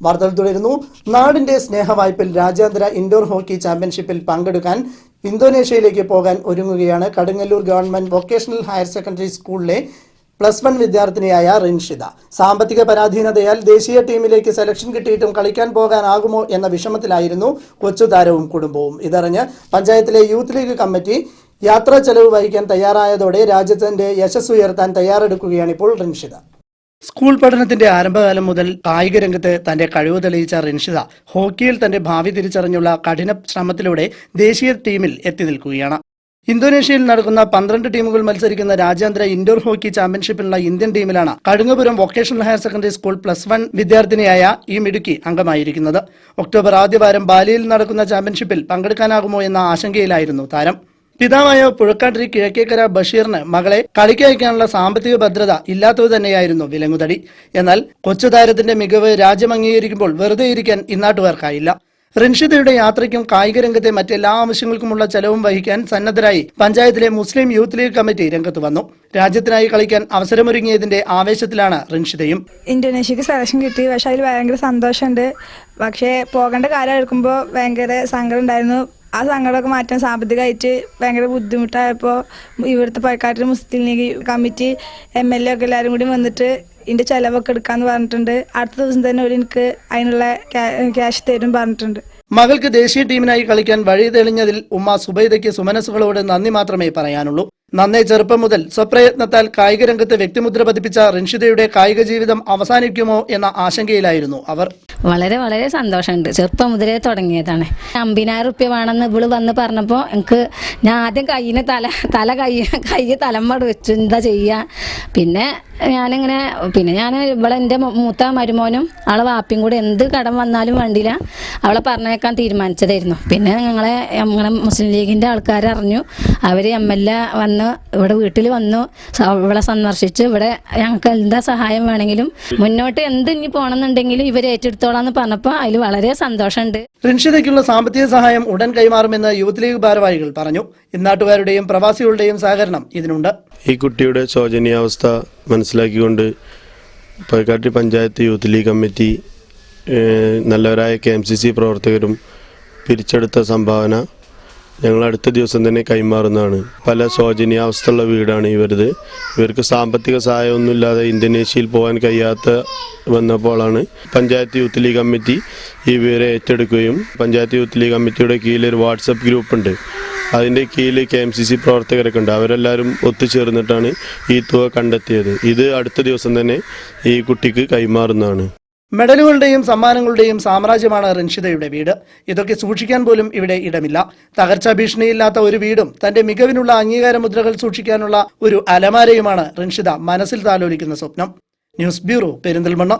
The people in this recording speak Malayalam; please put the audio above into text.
വാർത്തകൾ തുടരുന്നു നാടിന്റെ സ്നേഹവായ്പിൽ രാജ്യാന്തര ഇൻഡോർ ഹോക്കി ചാമ്പ്യൻഷിപ്പിൽ പങ്കെടുക്കാൻ ഇന്തോനേഷ്യയിലേക്ക് പോകാൻ ഒരുങ്ങുകയാണ് Kadungallur government vocational higher secondary സ്കൂളിലെ പ്ലസ് വൺ വിദ്യാർത്ഥിനിയായ റിൻഷിത. സാമ്പത്തിക പരാധീനതയാൽ ദേശീയ ടീമിലേക്ക് സെലക്ഷൻ കിട്ടിയിട്ടും കളിക്കാൻ പോകാനാകുമോ എന്ന വിഷമത്തിലായിരുന്നു കൊച്ചു താരവും കുടുംബവും. ഇതറിഞ്ഞ് പഞ്ചായത്തിലെ യൂത്ത് ലീഗ് കമ്മിറ്റി യാത്രാ ചെലവ് വഹിക്കാൻ തയ്യാറായതോടെ രാജ്യത്തിന്റെ യശസ് ഉയർത്താൻ തയ്യാറെടുക്കുകയാണിപ്പോൾ റിൻഷിത. സ്കൂൾ പഠനത്തിന്റെ ആരംഭകാലം മുതൽ കായിക രംഗത്ത് തന്റെ കഴിവ് തെളിയിച്ച റിൻഷിത ഹോക്കിയിൽ തന്റെ ഭാവി തിരിച്ചറിഞ്ഞുള്ള കഠിന ശ്രമത്തിലൂടെ ദേശീയ ടീമിൽ എത്തി നിൽക്കുകയാണ്. ഇന്തോനേഷ്യയിൽ നടക്കുന്ന പന്ത്രണ്ട് ടീമുകൾ മത്സരിക്കുന്ന രാജ്യാന്തര ഇൻഡോർ ഹോക്കി ചാമ്പ്യൻഷിപ്പിലുള്ള Indian ടീമിലാണ് Kadungapuram vocational higher secondary school plus one വിദ്യാർത്ഥിനിയായ ഈ മിടുക്കി അംഗമായിരിക്കുന്നത്. ഒക്ടോബർ ആദ്യവാരം ബാലിയിൽ നടക്കുന്ന ചാമ്പ്യൻഷിപ്പിൽ പങ്കെടുക്കാനാകുമോ എന്ന ആശങ്കയിലായിരുന്നു താരം. പിതാവായ പുഴക്കാട്ടിരി കിഴക്കേക്കര ബഷീറിന് മകളെ കളിക്കയക്കാനുള്ള സാമ്പത്തിക ഭദ്രത ഇല്ലാത്തത് തന്നെയായിരുന്നു വിലങ്ങുതടി. എന്നാൽ കൊച്ചു താരത്തിന്റെ മികവ് രാജ്യം അംഗീകരിക്കുമ്പോൾ വെറുതെ ഇരിക്കാൻ ഇന്നാട്ടുകാർക്കായില്ല. റിൻഷിദയുടെ യാത്രയ്ക്കും കായിക രംഗത്തെ മറ്റെല്ലാ ആവശ്യങ്ങൾക്കുമുള്ള ചെലവും വഹിക്കാൻ സന്നദ്ധരായി പഞ്ചായത്തിലെ മുസ്ലിം യൂത്ത് ലീഗ് കമ്മിറ്റി രംഗത്ത് വന്നു. രാജ്യത്തിനായി കളിക്കാൻ അവസരമൊരുങ്ങിയതിന്റെ ആവേശത്തിലാണ് റിൻഷിദയും ഇന്തോനേഷ്യക്ക് സെലക്ഷൻ കിട്ടി. പക്ഷെ അതിൽ ഭയങ്കര സന്തോഷമുണ്ട്. പക്ഷേ പോകേണ്ട കാലം എടുക്കുമ്പോൾ ഭയങ്കര സങ്കടം ഉണ്ടായിരുന്നു. ആ സങ്കടമൊക്കെ മാറ്റാൻ സാമ്പത്തികമായിട്ട് ഭയങ്കര ബുദ്ധിമുട്ടായപ്പോൾ ഇവിടുത്തെ പഴക്കാട്ടിൽ Muslim League committee M L A ഒക്കെ എല്ലാവരും കൂടി വന്നിട്ട് ഇതിന്റെ ചിലവൊക്കെ എടുക്കാമെന്ന് പറഞ്ഞിട്ടുണ്ട്. അടുത്ത ദിവസം തന്നെ ഒരു എനിക്ക് അതിനുള്ള ക്യാഷ് തരും പറഞ്ഞിട്ടുണ്ട്. മകൾക്ക് ദേശീയ ടീമിനായി കളിക്കാൻ വഴി തെളിഞ്ഞതിൽ ഉമ്മ സുബൈദയ്ക്ക് സുമനസുകളോട് നന്ദി മാത്രമേ പറയാനുള്ളൂ. നന്നേ ചെറുപ്പം മുതൽ സ്വപ്രയത്നത്താൽ കായിക രംഗത്ത് വ്യക്തിമുദ്ര പതിപ്പിച്ച റിൻഷിതയുടെ കായിക ജീവിതം അവസാനിക്കുമോ എന്ന ആശങ്കയിലായിരുന്നു അവർ. വളരെ വളരെ സന്തോഷമുണ്ട്. ചെറുപ്പം മുതലേ തുടങ്ങിയതാണ്. അമ്പതിനായിരം റുപ്യ വേണമെന്ന് ഇവൾ വന്ന് പറഞ്ഞപ്പോൾ എനിക്ക് ഞാൻ ആദ്യം കയ്യിന് തല തല കൈ കൈ തലമ്മട് വെച്ചു. എന്താ ചെയ്യുക പിന്നെ ഞാനിങ്ങനെ പിന്നെ ഞാൻ ഇവിടെ എന്റെ മൂത്ത മരുമോനും അവളെ വാപ്പിയും കൂടെ എന്ത് കടം വന്നാലും വേണ്ടില്ല. അവളെ പറഞ്ഞേക്കാൻ തീരുമാനിച്ചതായിരുന്നു. പിന്നെ ഞങ്ങളെ ഞങ്ങളെ മുസ്ലിം ലീഗിന്റെ ആൾക്കാർ അറിഞ്ഞു. അവർ എം എൽ എ വന്ന് ഇവിടെ വീട്ടിൽ വന്നു. ഇവിടെ സന്ദർശിച്ച്. ഇവിടെ ഞങ്ങൾക്ക് എന്താ സഹായം വേണമെങ്കിലും മുന്നോട്ട് എന്ത് ഇനി പോകണമെന്നുണ്ടെങ്കിലും ഇവർ ഏറ്റെടുത്തോളാന്ന് പറഞ്ഞപ്പോൾ അതിൽ വളരെ സന്തോഷമുണ്ട്. റിൻഷിതയ്ക്കുള്ള സാമ്പത്തിക സഹായം ഉടൻ കൈമാറുമെന്ന് യൂത്ത് ലീഗ് ഭാരവാഹികൾ പറഞ്ഞു. ഇന്നാട്ടുകാരുടെയും പ്രവാസികളുടെയും സഹകരണം ഇതിനുണ്ട്. ഈ കുട്ടിയുടെ ശോചനീയാവസ്ഥ മനസ്സിലാക്കിക്കൊണ്ട് Pazhakkatti panchayat youth league committee നല്ലവരായ കെ എം സി സി പ്രവർത്തകരും പിരിച്ചെടുത്ത സംഭാവന ഞങ്ങൾ അടുത്ത ദിവസം തന്നെ കൈമാറുന്നതാണ്. പല ശോചനീയാവസ്ഥയുള്ള വീടാണ് ഇവരത്. ഇവർക്ക് സാമ്പത്തിക സഹായമൊന്നുമില്ലാതെ ഇന്തോനേഷ്യയിൽ പോകാൻ കഴിയാത്ത വന്നപ്പോഴാണ് പഞ്ചായത്ത് യൂത്ത് ലീഗ് കമ്മിറ്റി ഈ വിവരെ ഏറ്റെടുക്കുകയും പഞ്ചായത്ത് യൂത്ത് ലീഗ് കമ്മിറ്റിയുടെ കീഴിൽ ഒരു വാട്സപ്പ് ഗ്രൂപ്പുണ്ട് അതിന്റെ കീഴിൽ കെ എം സി സി പ്രവർത്തകരൊക്കെ ഉണ്ട്. അവരെല്ലാവരും ഒത്തുചേർന്നിട്ടാണ് ഈ തുക കണ്ടെത്തിയത്. ഇത് അടുത്ത ദിവസം തന്നെ ഈ കുട്ടിക്ക് കൈമാറുന്നതാണ്. മെഡലുകളുടെയും സമ്മാനങ്ങളുടെയും സാമ്രാജ്യമാണ് റൻഷിതയുടെ വീട്. ഇതൊക്കെ സൂക്ഷിക്കാൻ പോലും ഇവിടെ ഇടമില്ല. തകർച്ചാ ഭീഷണിയില്ലാത്ത ഒരു വീടും തന്റെ മികവിനുള്ള അംഗീകാര മുദ്രകൾ സൂക്ഷിക്കാനുള്ള ഒരു അലമാരയുമാണ് റൻഷിത മനസ്സിൽ താലോലിക്കുന്ന സ്വപ്നം. News bureau Perinthalmanna.